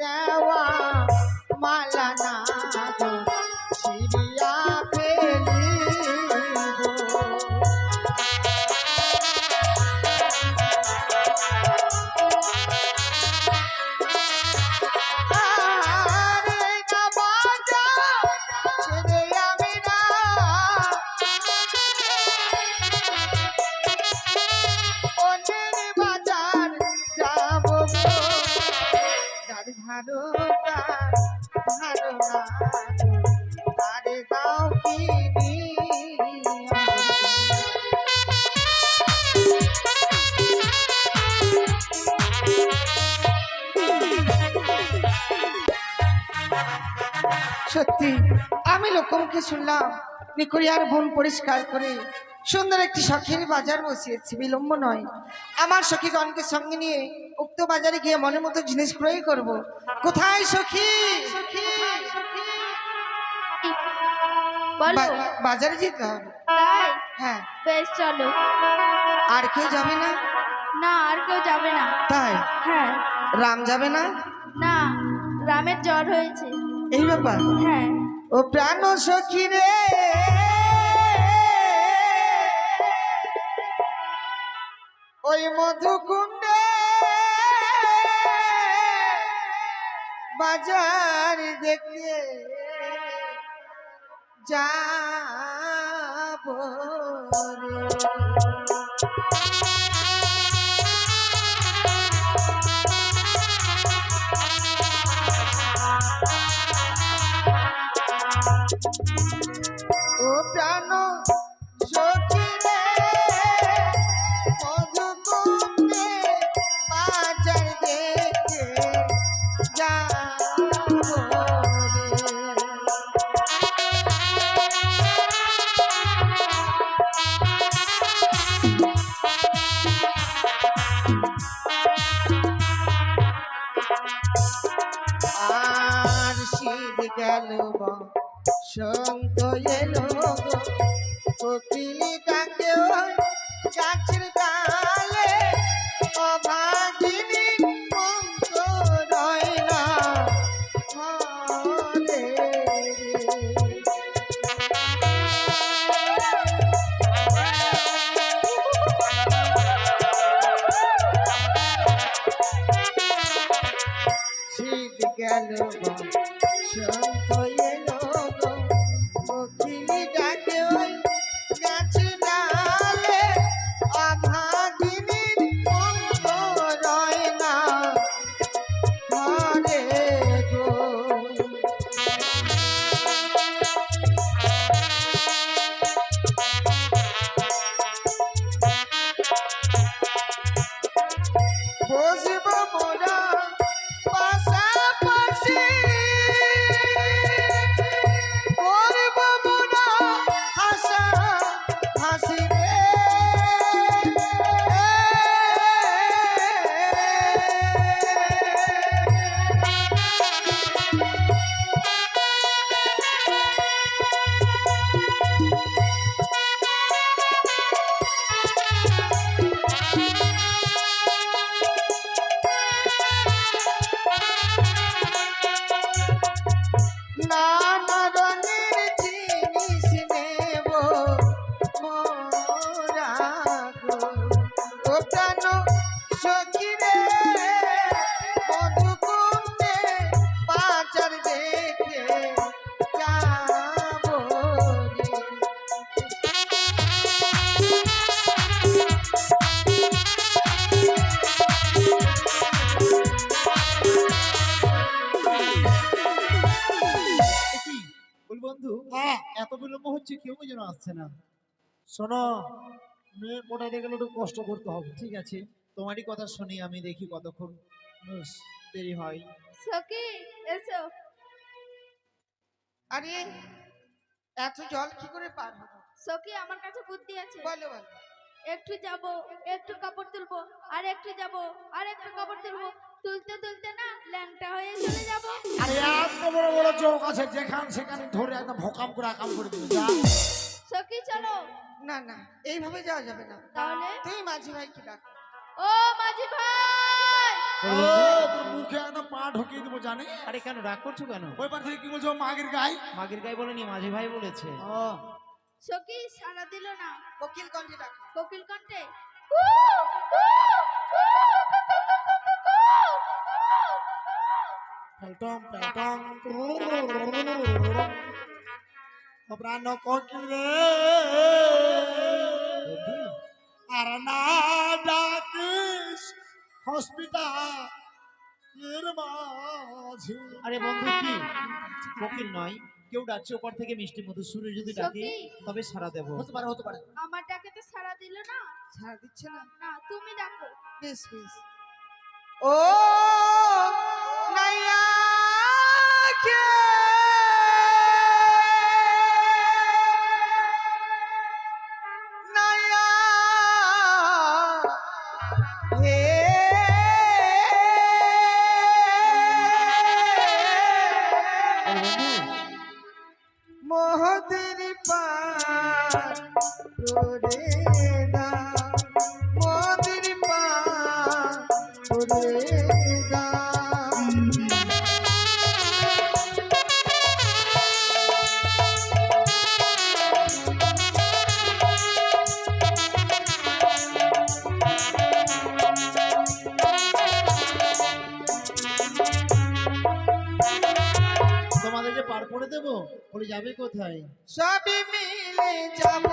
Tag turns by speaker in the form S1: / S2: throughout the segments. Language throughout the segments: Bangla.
S1: দেওয়া মালা সত্যি আমি লোকমকে শুনলাম নিকরিয়ার বন পরিষ্কার করে সুন্দর একটি শখের বাজার বসিয়েছি বিলম্ব নয়। আমার সখীগণকে সঙ্গে নিয়ে উক্ত বাজারে গিয়ে মনের মতো জিনিস ক্রয় করব। কোথায় সখী? সখী
S2: বলো
S1: বাজারে যেতে হবে।
S2: তাই?
S1: হ্যাঁ।
S2: বেশ চলো।
S1: আর কেউ যাবে না?
S2: না আর কেউ যাবে না।
S1: তাই?
S2: হ্যাঁ।
S1: রাম যাবে না?
S2: না রামের জ্বর হয়েছে।
S1: এই ব্যাপার?
S2: হ্যাঁ।
S1: ও প্রাণ সখী রে। ওই মধুকুণ্ডে বাজার দেখতে যাব। গেল সন্ত
S3: আসছে না। শোনো মেয়ে মোটাতে গেলে একটু কষ্ট করতে হবে। ঠিক আছে তোমারই কথা শুনি আমি দেখি কতক্ষণ বেশ দেরি হয়।
S2: সখী এসো।
S1: আরে এত জল কি করে পার হব
S2: সখী আমার কাছে বুদ্ধি আছে।
S1: বলো বলো।
S2: একটু যাব একটু কাপড় তুলবো আর একটু যাব আর একটু কাপড় তুলবো। তুলতে তুলতে না ল্যাংটা
S3: আরে এত বড় বড় চোখ আছে যেখান সেখানে ধরে একদম ভকাম করে আকাম করে দিবে যা।
S2: সখী চলো
S1: না না এইভাবে যাওয়া যাবে না
S2: তাহলে
S1: তুই মাঝি ভাইকে ডাক
S2: ও মাঝি ভাই
S3: ও, তোর মুখে একদম পা ঢুকিয়ে দেবো জানি
S4: আরে কেন রাগ করছ কেন
S3: ওই পার থেকে কি বলছো মাগের গায়ে
S4: মাগির গায়ে বলেনি মাঝি ভাই বলেছে
S3: ও
S2: সখী সারা দিল না
S1: কোকিল কণ্ঠে ডাক
S2: কোকিল কণ্ঠে
S3: পেলটং ও প্রাণ কোকিল রে আর না ডাকিস হসপিটাল এর মাঝে
S4: আরে বন্ধু কি ফকির নয় কেউ ডাকছে ওপর থেকে মিষ্টি মধু সুরে যদি ডাকে তবে সারা দেব
S3: হতে পারে হতে পারে
S2: আমার ডাকে তো সারা দিল না
S1: ছাড় দিচ্ছে না
S2: না তুমি ডাকো
S1: বেশ বেশ ও নাইয়া কে
S4: যাবে কোথায়?
S1: সবই মিলে যাব।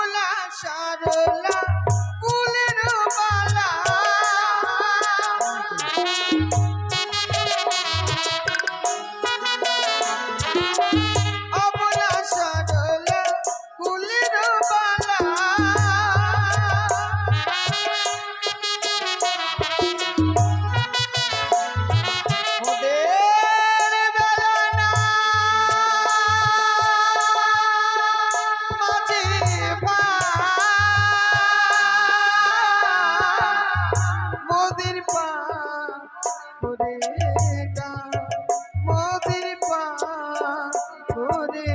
S1: অবলা সরলা করে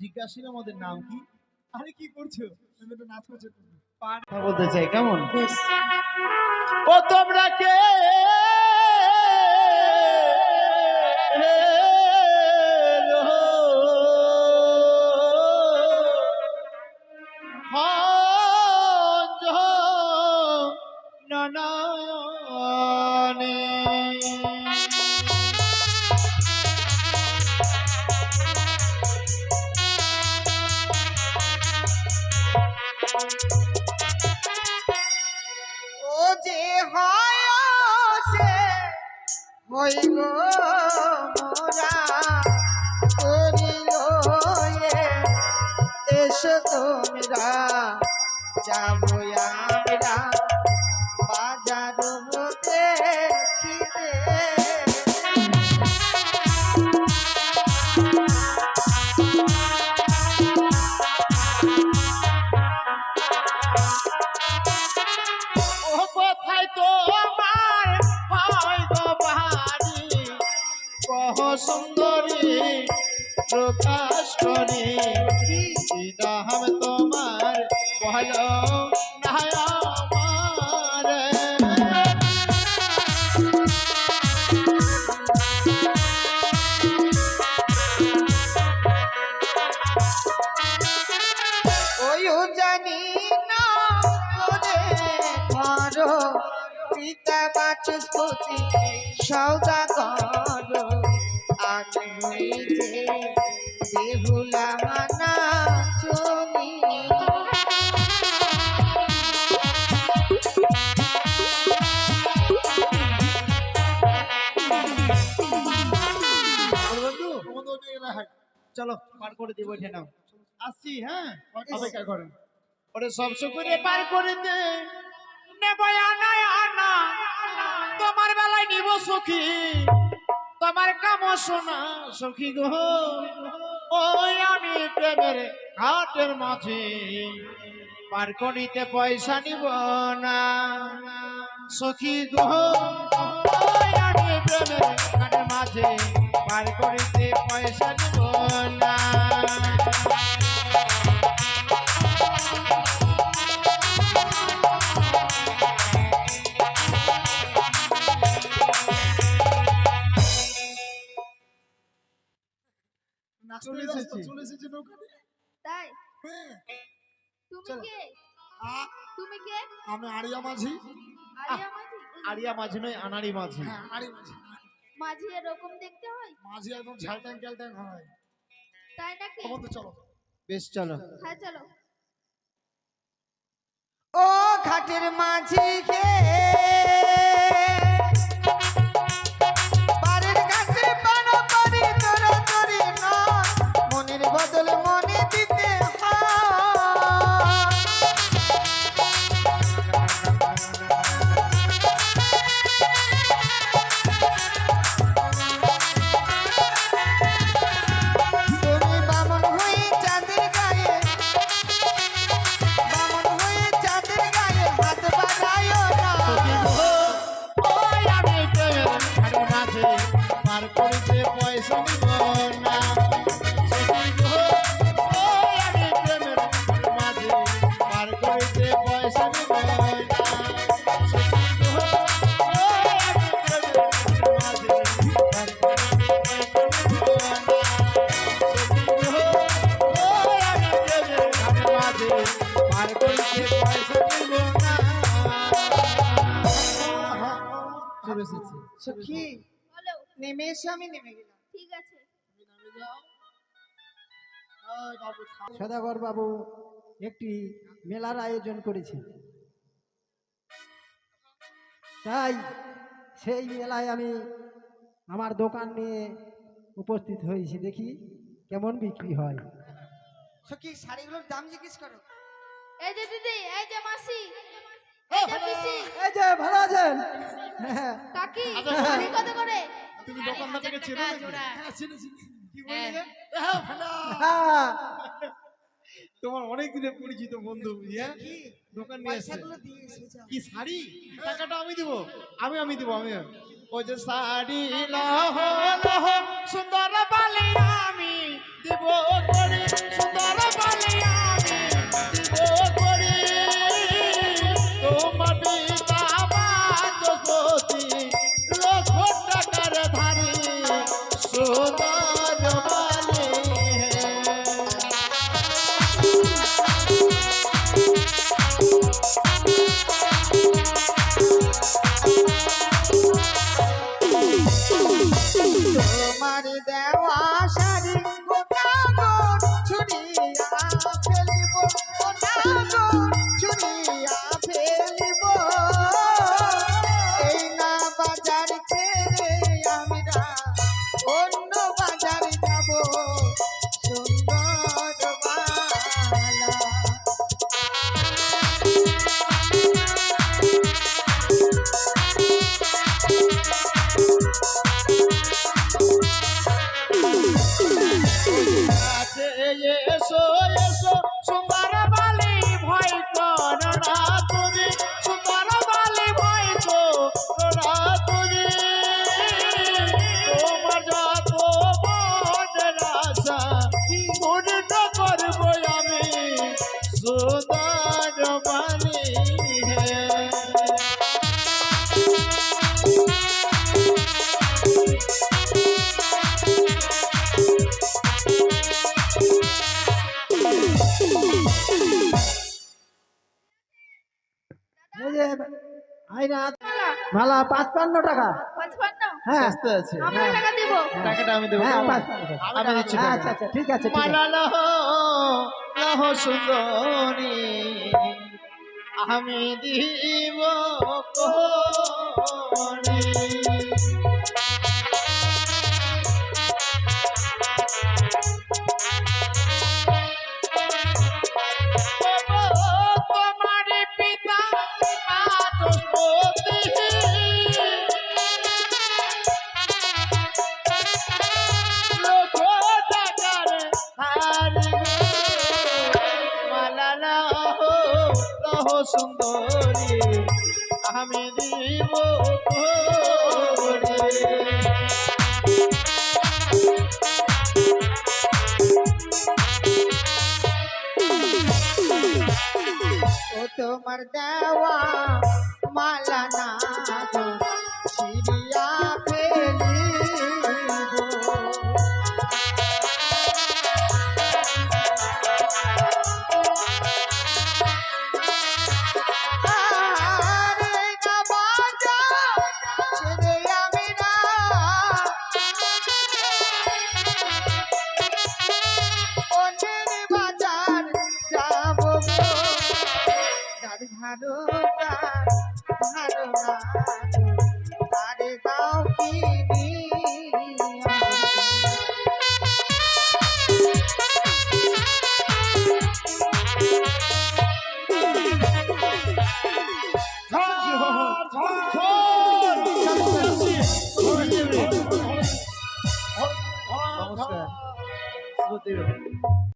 S4: জিজ্ঞাসা আমাদের নাম কি?
S3: আরে কি করছ? তুমি তো নাচ করছ
S4: কথা বলতে চাই কেমন? ও তোমরা কে?
S1: তোমরা যাব চলো
S4: পার করে দিব নাও। আসছি হ্যাঁ?
S3: অপেক্ষা
S4: ওরে সব পার করে দে। নেব আনা আনা। তোমার বেলায় নিব সখী। তোমার কাম শোনা সখী গো। ওই আমি প্রেমের ঘাটের মাঝে। পার করিতে পয়সা নিব না। সখী গো। ওই আমি প্রেমের ঘাটের মাঝে। পার করিতে পয়সা নিব না। চলে এসেছি।
S3: চলে এসেছে নৌকা
S2: তাই?
S3: হ্যাঁ,
S2: তুমি কে? তুমি কে?
S3: আমি আড়িয়া মাঝি।
S2: আলিয়া মাঝি?
S4: আরিয়া মাঝি নয় আনারি মাঝি।
S3: হ্যাঁ আড়ি মাঝি।
S2: মাঝি এরকম দেখতে হয়?
S3: মাঝি একদম ঝালট্যাং ক্যালট্যাং হয়।
S2: তাই নাকি?
S3: তো চলো।
S4: বেশ চলো।
S2: হ্যাঁ চলো।
S1: ও ঘাটের মাঝি হে
S4: চলে এসেছি
S1: সখী
S2: বলো।
S1: নেমে এসে আমি নেমে গেলাম।
S2: ঠিক আছে।
S5: সদাগর বাবু একটি মেলার আয়োজন করেছে তাই সেই মেলায় আমি আমার দোকান নিয়ে উপস্থিত হয়েছি। দেখি কেমন বিক্রি হয়।
S1: সখী শাড়িগুলোর দাম জিজ্ঞেস করো।
S2: এই যে দিদি এই যে মাসি। এই যে পিসি
S5: এই যে ভালো আছেন? হ্যাঁ,
S2: কাকি
S4: আচ্ছা,
S2: শাড়ি কত করে?
S4: তুমি দোকানদার থেকে চেনো
S3: হ্যাঁ, চিনি, চিনি।
S4: কি বললে
S3: হ্যাঁ,
S5: হ্যাঁ,
S4: তোমার অনেক দিনের পরিচিত বন্ধু হ্যাঁ? দোকান নিয়ে কি শাড়ি? টাকাটা আমি দিব? আমি আমি দিব আমি। ওই যে শাড়ি লহ লহ সুন্দর বালি আমি দিব করে। সুন্দর বালি
S5: সাতান্ন টাকা। হ্যাঁ,
S2: হ্যাঁ।
S4: টাকাটা আমি দেবো।
S5: হ্যাঁ,
S4: আচ্ছা,
S5: আচ্ছা আচ্ছা ঠিক আছে
S4: আমি দিব
S1: मर्दवा माला ना ভালো ভালো